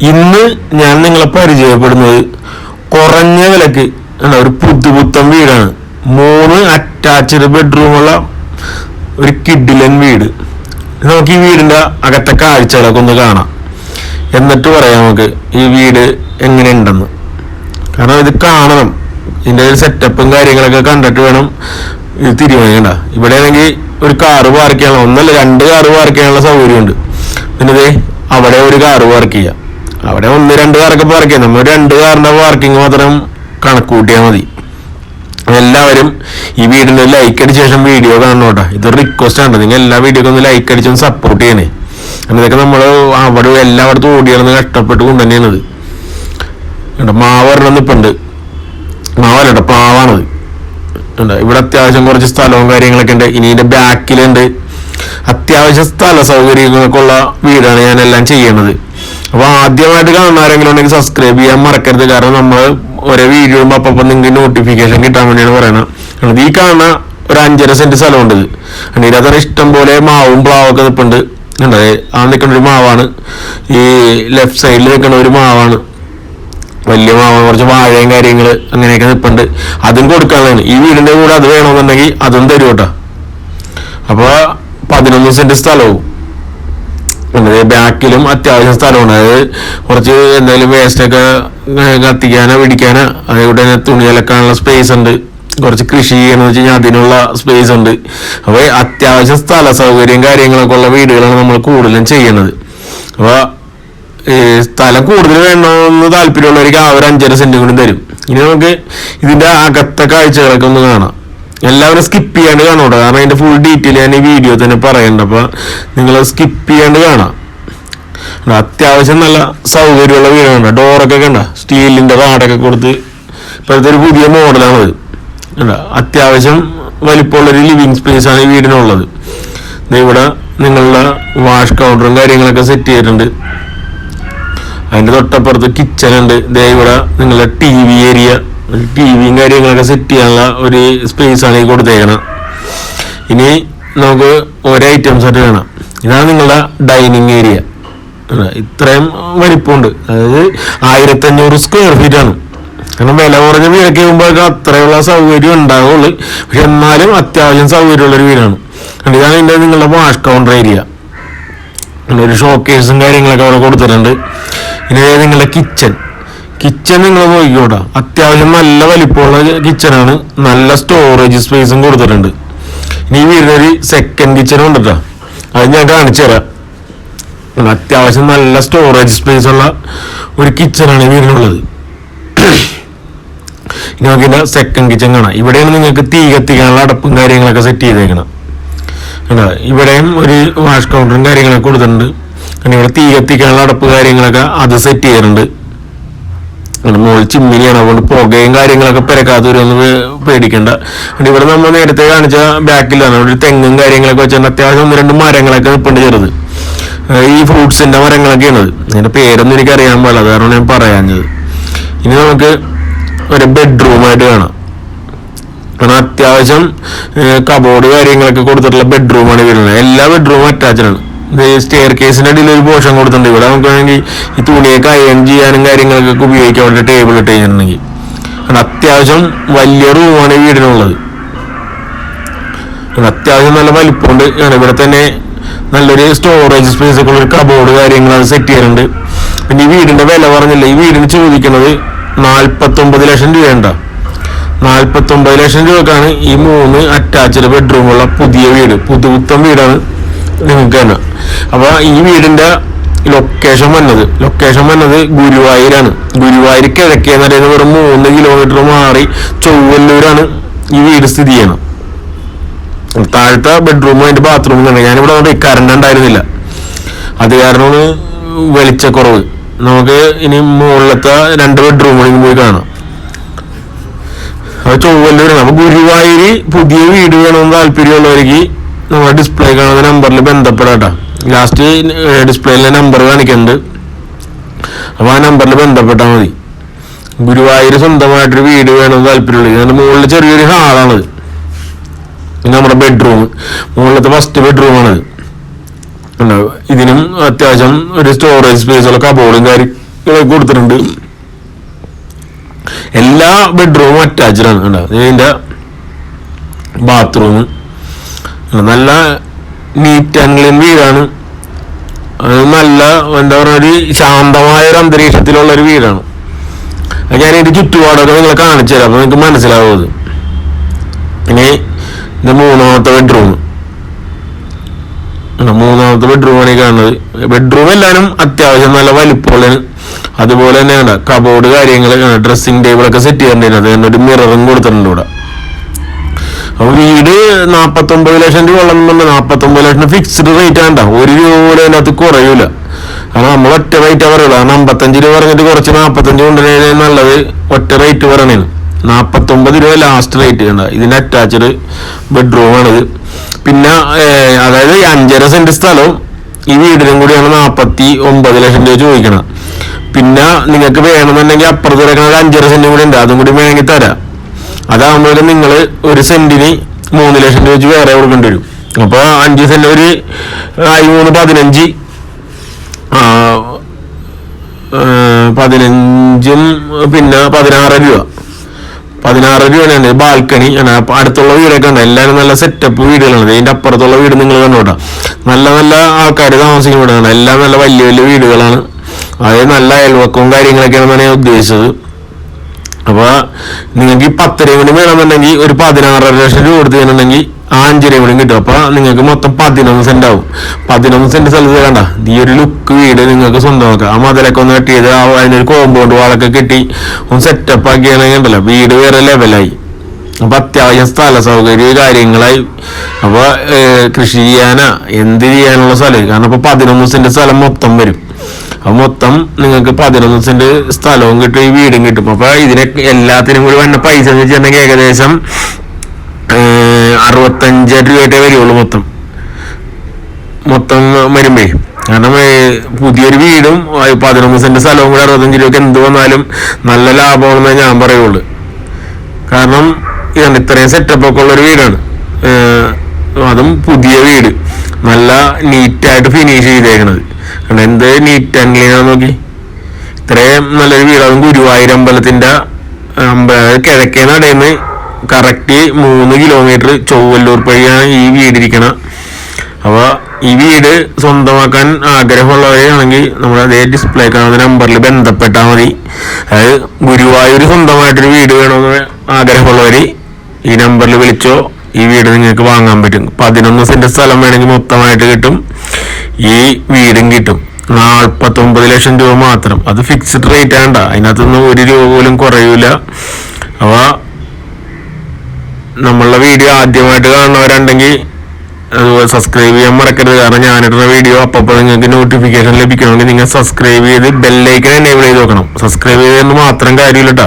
ഇന്ന് ഞാൻ നിങ്ങളെ പരിചയപ്പെടുന്നത് കുറഞ്ഞ വിലക്ക് ഒരു പുതുപുത്തൻ വീടാണ്. മൂന്ന് അറ്റാച്ച്ഡ് ബെഡ്റൂമുള്ള ഒരു കിഡിലൻ വീട്. നമുക്ക് ഈ വീടിന്റെ അകത്തെ കാഴ്ചകളൊക്കെ ഒന്ന് കാണാം. എന്നിട്ട് പറയാം നമുക്ക് ഈ വീട് എങ്ങനെയുണ്ടെന്ന്. കാരണം ഇത് കാണണം. ഇതിന്റെ ഒരു സെറ്റപ്പും കാര്യങ്ങളൊക്കെ കണ്ടിട്ട് വേണം ഇത് തീരുമാനിക്കണ്ട. ഇവിടെ ആണെങ്കിൽ ഒരു കാറ് പാർക്ക് ചെയ്യാനുള്ള ഒന്നല്ല രണ്ട് കാറ് പാർക്ക് ചെയ്യാനുള്ള സൗകര്യമുണ്ട്. പിന്നെ അവിടെ ഒരു കാറ് പാർക്ക് ചെയ്യാം. അവിടെ ഒന്ന് രണ്ട് കാറൊക്കെ പാർക്ക് ചെയ്യാം നമ്മൾ രണ്ട് കാറിന്റെ പാർക്കിംഗ് മാത്രം കണക്ക് കൂട്ടിയാൽ മതി. എല്ലാവരും ഈ വീടിന് ലൈക്ക് അടിച്ച ശേഷം വീഡിയോ കാണണോട്ടാ ഇതൊരു റിക്വസ്റ്റ് ആണ്. നിങ്ങൾ എല്ലാ വീഡിയോക്കും ഒന്ന് ലൈക്ക് അടിച്ചൊന്ന് സപ്പോർട്ട് ചെയ്യണേ. കാരണം ഇതൊക്കെ നമ്മൾ അവിടെ എല്ലായിടത്തും ഓടിയാണെന്ന് കഷ്ടപ്പെട്ട് കൊണ്ടുതന്നെയാണിത് കണ്ടോ മാവ് ഒരെണ്ണം നിപ്പുണ്ട് മാവല്ലട്ടോ പ്ലാവാണത് കണ്ടോ ഇവിടെ അത്യാവശ്യം കുറച്ച് സ്ഥലവും കാര്യങ്ങളൊക്കെ ഉണ്ട്. ഇനി ഇതിന്റെ ബാക്കിലുണ്ട് അത്യാവശ്യ സ്ഥല സൗകര്യങ്ങളൊക്കെ ഉള്ള വീടാണ് ഞാനെല്ലാം ചെയ്യണത്. അപ്പൊ ആദ്യമായിട്ട് കാണുന്ന ആരെങ്കിലും ഉണ്ടെങ്കിൽ സബ്സ്ക്രൈബ് ചെയ്യാൻ മറക്കരുത്. കാരണം നമ്മൾ ഓരോ വീഡിയോ അപ്പം നിങ്ങൾക്ക് നോട്ടിഫിക്കേഷൻ കിട്ടാൻ വേണ്ടിയാണ് കാരണം ഈ കാണുന്ന ഒരു അഞ്ചര സെന്റ് സ്ഥലമുണ്ട് കാരണം ഇതിനകത്ത് ഇഷ്ടം പോലെ മാവും പ്ലാവൊക്കെ നിൽപ്പുണ്ട് കണ്ടോ? ആ നിൽക്കുന്ന ഒരു മാവാണ്. ഈ ലെഫ്റ്റ് സൈഡിൽ നിൽക്കുന്ന ഒരു മാവാണ്. വലിയ മാവ് കുറച്ച് വാഴയും കാര്യങ്ങൾ അങ്ങനെയൊക്കെ നിൽപ്പുണ്ട് അതും കൊടുക്കാനാണ് ഈ വീടിന്റെ കൂടെ അത് വേണമെന്നുണ്ടെങ്കിൽ അതും തരും കേട്ടോ അപ്പൊ പതിനൊന്ന് സെന്റ് സ്ഥലവും. പിന്നെ ബാക്കിലും അത്യാവശ്യം സ്ഥലമാണ്. അതായത് കുറച്ച് എന്തെങ്കിലും വേസ്റ്റൊക്കെ കത്തിക്കാനോ പിടിക്കാനോ. അതേപോലെ തന്നെ തുണി അലക്കാനുള്ള സ്പേസ് ഉണ്ട്. കുറച്ച് കൃഷി ചെയ്യണമെന്ന് വെച്ച് കഴിഞ്ഞാൽ അതിനുള്ള സ്പേസ് ഉണ്ട്. അപ്പോൾ അത്യാവശ്യം സ്ഥല സൗകര്യം കാര്യങ്ങളൊക്കെ ഉള്ള വീടുകളാണ് നമ്മൾ കൂടുതലും ചെയ്യുന്നത്. അപ്പോൾ സ്ഥലം കൂടുതൽ വേണമെന്ന് താല്പര്യമുള്ളവർക്ക് ആ ഒരു അഞ്ചര സെന്റും കൂടി തരും. ഇനി നമുക്ക് ഇതിന്റെ അകത്തെ കാഴ്ചകളൊക്കെ ഒന്ന് കാണാം. എല്ലാവരും സ്കിപ്പ് ചെയ്യാണ്ട് കാണൂട്ടോ. കാരണം അതിന്റെ ഫുൾ ഡീറ്റെയിൽ ഞാൻ ഈ വീഡിയോ തന്നെ പറയണ്ട. അപ്പോൾ നിങ്ങൾ സ്കിപ്പ് ചെയ്യാണ്ട് കാണാം. അത്യാവശ്യം നല്ല സൗകര്യമുള്ള വീടാണ് ഡോറൊക്കെ കണ്ട? സ്റ്റീലിന്റെ റാഡൊക്കെ കൊടുത്ത് ഇപ്പോഴത്തെ ഒരു പുതിയ മോഡലാണത് കണ്ട? അത്യാവശ്യം വലിപ്പമുള്ളൊരു ലിവിങ് സ്പേസ് ആണ് ഈ വീടിനുള്ളത്. ഇവിടെ നിങ്ങളുടെ വാഷ് കൗണ്ടറും കാര്യങ്ങളൊക്കെ സെറ്റ് ചെയ്തിട്ടുണ്ട്. അതിന്റെ തൊട്ടപ്പുറത്ത് കിച്ചൺ ഉണ്ട്. ദേ ഇവിടെ നിങ്ങളുടെ ടി വി ഏരിയ ടി വിയും കാര്യങ്ങളൊക്കെ സെറ്റ് ചെയ്യാനുള്ള ഒരു സ്പേസ് ആണ് ഈ കൊടുത്തേക്കണം ഇനി നമുക്ക് ഓരോ ഐറ്റംസ് ആയിട്ട് കാണാം. ഇതാണ് നിങ്ങളുടെ ഡൈനിങ് ഏരിയ ഇത്രയും വലിപ്പമുണ്ട്. അതായത് ആയിരത്തഞ്ഞൂറ് സ്ക്വയർ ഫീറ്റ് ആണ്. കാരണം വില കുറഞ്ഞ വീടൊക്കെ ആകുമ്പോഴൊക്കെ അത്രയുള്ള സൗകര്യം ഉണ്ടാവുള്ളൂ. പക്ഷെ എന്നാലും അത്യാവശ്യം സൗകര്യമുള്ള ഒരു വീടാണ് ഇതാണ് ഇതിന്റെ നിങ്ങളുടെ വാഷ് കൗണ്ടർ ഏരിയ ഒരു ഷോക്കേസും കാര്യങ്ങളൊക്കെ അവിടെ കൊടുത്തിട്ടുണ്ട്. ഇനി നിങ്ങളുടെ കിച്ചൺ കിച്ചൺ നിങ്ങൾ നോക്കിക്കോട്ടെ അത്യാവശ്യം നല്ല വലിപ്പമുള്ള കിച്ചണാണ് നല്ല സ്റ്റോറേജ് സ്പേസും കൊടുത്തിട്ടുണ്ട്. ഇനി വീടിനൊരു സെക്കൻഡ് കിച്ചൺ ഉണ്ട് അത് ഞാൻ കാണിച്ചു തരാം. അത്യാവശ്യം നല്ല സ്റ്റോറേജ് സ്പേസ് ഉള്ള ഒരു കിച്ചണാണ് വീടിനുള്ളത് ഇനി നോക്കിയിട്ട് സെക്കൻഡ് കിച്ചൺ കാണാം. ഇവിടെയാണ് നിങ്ങൾക്ക് തീ കത്തിക്കാനുള്ള അടപ്പും കാര്യങ്ങളൊക്കെ സെറ്റ് ചെയ്തേക്കണം കണ്ടോ? ഇവിടെയും ഒരു വാഷ് കൗണ്ടറും കാര്യങ്ങളൊക്കെ കൊടുത്തിട്ടുണ്ട്. ഇവിടെ തീ കത്തിക്കാനുള്ള അടപ്പ് കാര്യങ്ങളൊക്കെ അത് സെറ്റ് ചെയ്തിട്ടുണ്ട്. മുകളിൽ ചിമ്മിനിയാണ് അതുകൊണ്ട് പുകയും കാര്യങ്ങളൊക്കെ പെരക്കാത്തവരൊന്നും പേടിക്കണ്ട. ഇവിടെ നമ്മൾ നേരത്തെ കാണിച്ച ബാക്കിലാണ് അവിടെ ഒരു തെങ്ങും കാര്യങ്ങളൊക്കെ വെച്ചിട്ട് അത്യാവശ്യം ഒന്ന് രണ്ട് മരങ്ങളൊക്കെ നിൽപ്പുണ്ട് ചെറുത്. ഈ ഫ്രൂട്ട്സിന്റെ മരങ്ങളൊക്കെയാണ് അതിന്റെ പേരൊന്നും എനിക്ക് അറിയാൻ പാടില്ല കാരണം ഞാൻ പറയാഞ്ഞത്. ഇനി നമുക്ക് ഒരു ബെഡ്റൂമായിട്ട് കാണാം. കാരണം അത്യാവശ്യം കബോർഡ് കാര്യങ്ങളൊക്കെ കൊടുത്തിട്ടുള്ള ബെഡ്റൂമാണ് വരുന്നത്. എല്ലാ ബെഡ്റൂമും അറ്റാച്ച്ഡ് സ്റ്റെയർ കേസിന്റെ അടിയിൽ ഒരു പോഷൻ കൊടുത്തിട്ടുണ്ട്. ഇവിടെ നമുക്ക് വേണമെങ്കിൽ ഈ തുണിയൊക്കെ അയൺ ചെയ്യാനും കാര്യങ്ങളൊക്കെ ഉപയോഗിക്കാൻ വേണ്ടി ടേബിൾ ഇട്ട് കഴിഞ്ഞിട്ടുണ്ടെങ്കിൽ. അത്യാവശ്യം വലിയ റൂമാണ് വീടിനുള്ളത്. അത്യാവശ്യം നല്ല വലിപ്പമുണ്ട്. ഇവിടെ തന്നെ നല്ലൊരു സ്റ്റോറേജ് സ്പേസ് ഒക്കെ ഒരു കബോർഡ് കാര്യങ്ങൾ അത് സെറ്റ് ചെയ്യുന്നുണ്ട് പിന്നെ ഈ വീടിന്റെ വില പറഞ്ഞില്ല? ഈ വീടിന് ചോദിക്കുന്നത് നാൽപ്പത്തൊമ്പത് ലക്ഷം രൂപയുണ്ട. നാൽപ്പത്തൊമ്പത് ലക്ഷം രൂപക്കാണ് ഈ മൂന്ന് അറ്റാച്ച്ഡ് ബെഡ്റൂമുള്ള പുതിയ വീട്. പുതുപുത്തം വീടാണ് നിങ്ങൾക്ക് തന്നെ. അപ്പൊ ഈ വീടിന്റെ ലൊക്കേഷൻ വന്നത്. ലൊക്കേഷൻ വന്നത് ഗുരുവായൂരാണ്. ഗുരുവായൂർ കിഴക്കേ പറയുന്നത് വെറും മൂന്ന് കിലോമീറ്റർ മാറി ചൊവ്വല്ലൂരാണ് ഈ വീട് സ്ഥിതി ചെയ്യണം താഴത്തെ ബെഡ്റൂമും അതിന്റെ ബാത്റൂമും തന്നെ ഞാനിവിടെ വന്നിട്ട് കറണ്ട് ഉണ്ടായിരുന്നില്ല. അത് കാരണമാണ് വെളിച്ചക്കുറവ്. നമുക്ക് ഇനി മുകളിലത്തെ രണ്ട് ബെഡ്റൂമുകളും പോയി കാണാം. അത് ചൊവ്വല്ലൂരാണ്. അപ്പൊ ഗുരുവായൂർ പുതിയ വീട് വേണമെന്ന് താല്പര്യമുള്ളവർക്ക് നമ്മുടെ ഡിസ്പ്ലേ കാണുന്ന നമ്പറിൽ ബന്ധപ്പെടാട്ടോ ലാസ്റ്റ് ഡിസ്പ്ലേയിലെ നമ്പർ കാണിക്കുന്നുണ്ട് അപ്പൊ ആ നമ്പറിൽ ബന്ധപ്പെട്ടാൽ മതി. ഗുരുവായൂർ സ്വന്തമായിട്ടൊരു വീട് വേണമെന്ന് താല്പര്യമുള്ളത് ഇതിന്റെ മുകളിൽ ചെറിയൊരു ഹാളാണ് ഇത് നമ്മുടെ ബെഡ്റൂം മുകളിലത്തെ ഫസ്റ്റ് ഉണ്ടാവുക ഇതിനും അത്യാവശ്യം ഒരു സ്റ്റോറേജ് സ്പേസുള്ള കബോളും കബോർഡും കാര്യം കൊടുത്തിട്ടുണ്ട്. എല്ലാ ബെഡ്റൂമും അറ്റാച്ച്ഡ് ആണ്. ബാത്റൂം നല്ല നീറ്റ് ആൻഡ് ക്ലീൻ വീടാണ്. അത് നല്ല എന്താ പറയുക ഒരു ശാന്തമായ ഒരു അന്തരീക്ഷത്തിലുള്ള ഒരു വീടാണ്. അത് ഞാൻ ഇതിന്റെ ചുറ്റുപാടൊക്കെ നിങ്ങളെ കാണിച്ചു തരാം അപ്പൊ നിങ്ങൾക്ക് മനസ്സിലാവുന്നത് പിന്നെ ഇത് മൂന്നാമത്തെ ബെഡ്റൂം മൂന്നാമത്തെ ബെഡ്റൂമാണ് ഈ കാണുന്നത്. ബെഡ്റൂം എല്ലാവരും അത്യാവശ്യം നല്ല വലിപ്പമുള്ള അതുപോലെ തന്നെ കണ്ട കബോർഡ് കാര്യങ്ങൾ ഡ്രസ്സിങ് ടേബിളൊക്കെ സെറ്റ് ചെയ്തിട്ടുണ്ട് അത് തന്നെ ഒരു മിററും കൊടുത്തിട്ടുണ്ട് ഇവിടെ. അപ്പൊ വീട് നാപ്പത്തൊമ്പത് ലക്ഷം രൂപ ഉള്ളതെന്നുണ്ട് നാപ്പത്തൊമ്പത് ലക്ഷം ഫിക്സ്ഡ് റേറ്റ് ആണ്ട ഒരു രൂപ അതിനകത്ത് കുറയൂല. കാരണം നമ്മൾ ഒറ്റ റേറ്റ് പറയുള്ളൂ. കാരണം അമ്പത്തഞ്ച് രൂപ പറഞ്ഞിട്ട് കുറച്ച് നാപ്പത്തഞ്ച് കൊണ്ടുവരുന്നതിന് നല്ലത് ഒറ്റ റേറ്റ് പറയണേന്. നാപ്പത്തൊമ്പത് രൂപ ലാസ്റ്റ് റേറ്റ് കണ്ട? ഇതിന്റെ അറ്റാച്ച്ഡ് ബെഡ്റൂം ആണിത് പിന്നെ അതായത് അഞ്ചര സെന്റ് സ്ഥലവും ഈ വീടിനും കൂടിയാണ് നാപ്പത്തി ഒമ്പത് ലക്ഷം രൂപ ചോദിക്കണം പിന്നെ നിങ്ങൾക്ക് വേണമെന്നുണ്ടെങ്കിൽ അപ്പുറത്ത് കിടക്കുന്ന ഒരു അഞ്ചര സെന്റും കൂടി ഉണ്ട്. അതും കൂടി വേണമെങ്കിൽ തരാം. അതാകുമ്പോൾ നിങ്ങൾ ഒരു സെന്റിന് മൂന്ന് ലക്ഷം രൂപ വെച്ച് വേറെ കൊടുക്കേണ്ടി വരും. അപ്പോൾ അഞ്ച് സെന്റ് ഒരു ആയി മൂന്ന് പതിനഞ്ച് പതിനഞ്ചും പിന്നെ പതിനാറ് രൂപ. പതിനാറ് രൂപയാണ് ബാൽക്കണി. ആണ് അടുത്തുള്ള വീടൊക്കെ ഉണ്ട് എല്ലാവരും നല്ല സെറ്റപ്പ് വീടുകളാണ്. ഇതിന്റെ അപ്പുറത്തുള്ള വീട് നിങ്ങൾ കണ്ടോട്ടാ നല്ല നല്ല ആൾക്കാർ താമസിക്കുന്ന വീടാണ്. എല്ലാം നല്ല വലിയ വലിയ വീടുകളാണ്. അതായത് നല്ല അയൽവക്കവും കാര്യങ്ങളൊക്കെയാണ് ഞാൻ ഉദ്ദേശിച്ചത്. അപ്പൊ നിങ്ങൾക്ക് ഈ പത്തരയും കൂടി വേണമെന്നുണ്ടെങ്കിൽ ഒരു പതിനാറര ലക്ഷം രൂപ കൊടുത്തു കഴിഞ്ഞിട്ടുണ്ടെങ്കിൽ ആ അഞ്ചരയും കൂടി കിട്ടും. അപ്പൊ നിങ്ങൾക്ക് മൊത്തം പതിനൊന്ന് സെന്റ് ആവും. പതിനൊന്ന് സെന്റ് സ്ഥലത്ത് കണ്ട ഈ ഒരു ലുക്ക് വീട് നിങ്ങൾക്ക് സ്വന്തമാക്കാം. ആ മതിലൊക്കെ ഒന്ന് കെട്ടി ചെയ്ത് ആ അതിനൊരു കോമ്പൗണ്ട് വാളൊക്കെ കെട്ടി ഒന്ന് സെറ്റപ്പ് ആക്കിയാണെങ്കിൽ ഉണ്ടല്ലോ. വീട് വേറെ ലെവലായി അപ്പൊ അത്യാവശ്യം സ്ഥല സൗകര്യ കാര്യങ്ങളായി. അപ്പൊ കൃഷി ചെയ്യാനാ എന്ത് ചെയ്യാനുള്ള സ്ഥലം? കാരണം ഇപ്പൊ പതിനൊന്ന് സെന്റ് സ്ഥലം മൊത്തം വരും. അപ്പൊ മൊത്തം നിങ്ങൾക്ക് പതിനൊന്ന് സെന്റ് സ്ഥലവും കിട്ടും ഈ വീടും കിട്ടും. അപ്പൊ ഇതിനെ എല്ലാത്തിനും കൂടി വന്ന പൈസ എന്ന് വെച്ചിട്ടുണ്ടെങ്കിൽ ഏകദേശം അറുപത്തഞ്ചായിരം അറുപത്തഞ്ച് രൂപയായിട്ടേ വരുള്ളൂ മൊത്തം. മൊത്തം വരുമ്പേ. കാരണം പുതിയൊരു വീടും പതിനൊന്ന് സെന്റ് സ്ഥലവും കൂടി അറുപത്തഞ്ച് രൂപയ്ക്ക് എന്ത് വന്നാലും നല്ല ലാഭമാണെന്നേ ഞാൻ പറയുള്ളൂ. കാരണം ഇതാണ് ഇത്രയും സെറ്റപ്പ് ഒക്കെ ഉള്ളൊരു വീടാണ്. അതും പുതിയ വീട്. നല്ല നീറ്റായിട്ട് ഫിനിഷ് ചെയ്തേക്കണത്. കാരണം എന്ത് നീറ്റ് ആൻഡ് ക്ലീൻ ആണെന്ന് നോക്കി. ഇത്രയും നല്ലൊരു വീട് അതും ഗുരുവായൂർ അമ്പലത്തിന്റെ അമ്പ കിഴക്കേ നടയുന്ന കറക്റ്റ് മൂന്ന് കിലോമീറ്റർ ചൊവ്വല്ലൂർ വഴിയാണ് ഈ വീടിരിക്കണം. അപ്പൊ ഈ വീട് സ്വന്തമാക്കാൻ ആഗ്രഹമുള്ളവരാണെങ്കിൽ നമ്മൾ അതേ ഡിസ്പ്ലേ കാണുന്ന നമ്പറിൽ ബന്ധപ്പെട്ടാൽ മതി. അതായത് ഗുരുവായൂർ സ്വന്തമായിട്ടൊരു വീട് വേണമെന്ന് ആഗ്രഹമുള്ളവർ ഈ നമ്പറിൽ വിളിച്ചോ ഈ വീട് നിങ്ങൾക്ക് വാങ്ങാൻ പറ്റും. പതിനൊന്ന് സെന്റ് സ്ഥലം വേണമെങ്കിൽ മൊത്തമായിട്ട് കിട്ടും. ഈ വീടും കിട്ടും. നാൽപ്പത്തൊമ്പത് ലക്ഷം രൂപ മാത്രം. അത് ഫിക്സ്ഡ് റേറ്റ് ആണ്ട. അതിനകത്തൊന്നും ഒരു രൂപ പോലും കുറയൂല. അവ നമ്മളുടെ വീഡിയോ ആദ്യമായിട്ട് കാണുന്നവരുണ്ടെങ്കിൽ അതുപോലെ സബ്സ്ക്രൈബ് ചെയ്യാൻ മറക്കരുത്. കാരണം ഞാനിടുന്ന വീഡിയോ അപ്പോൾ നിങ്ങൾക്ക് നോട്ടിഫിക്കേഷൻ ലഭിക്കണമെങ്കിൽ നിങ്ങൾ സബ്സ്ക്രൈബ് ചെയ്ത് ബെല്ലൈക്കൻ എനേബിൾ ചെയ്ത് നോക്കണം സബ്സ്ക്രൈബ് ചെയ്തെന്ന് മാത്രം കാര്യമില്ല.